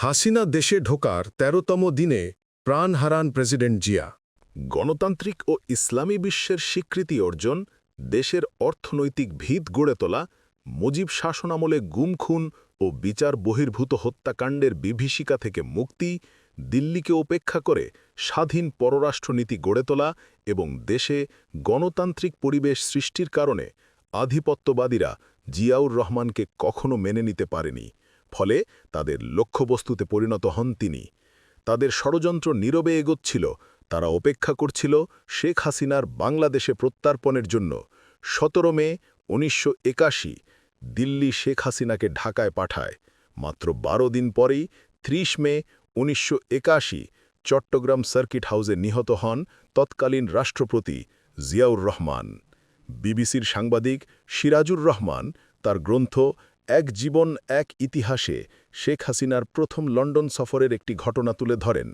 হাসিনা দেশে ঢোকার ১৩তম দিনে প্রাণ হারান প্রেসিডেন্ট জিয়া। গণতান্ত্রিক ও ইসলামী বিশ্বের স্বীকৃতি অর্জন, দেশের অর্থনৈতিক ভিত গড়ে তোলা, মুজিব শাসনামলে গুম খুন ও বিচার বহির্ভূত হত্যাকাণ্ডের বিভীষিকা থেকে মুক্তি, দিল্লিকে উপেক্ষা করে স্বাধীন পররাষ্ট্রনীতি গড়ে তোলা এবং দেশে গণতান্ত্রিক পরিবেশ সৃষ্টির কারণে আধিপত্যবাদীরা জিয়াউর রহমানকে কখনো মেনে নিতে পারেনি। ফলে তাদের লক্ষ্যবস্তুতে পরিণত হন তিনি। তাদের ষড়যন্ত্র নীরবে এগোচ্ছিল, তারা অপেক্ষা করছিল শেখ হাসিনার বাংলাদেশে প্রত্যার্পণের জন্য। সতেরো মে উনিশশো একাশি, দিল্লি শেখ হাসিনাকে ঢাকায় পাঠায়। মাত্র বারো দিন পরেই ৩০ মে উনিশশো একাশি চট্টগ্রাম সার্কিট হাউসে নিহত হন তৎকালীন রাষ্ট্রপতি জিয়াউর রহমান। বিবিসির সাংবাদিক সিরাজুর রহমান তার গ্রন্থ এক জীবন এক ইতিহাসে শেখ হাসিনার প্রথম লন্ডন সফরের একটি ঘটনা তুলে ধরেন।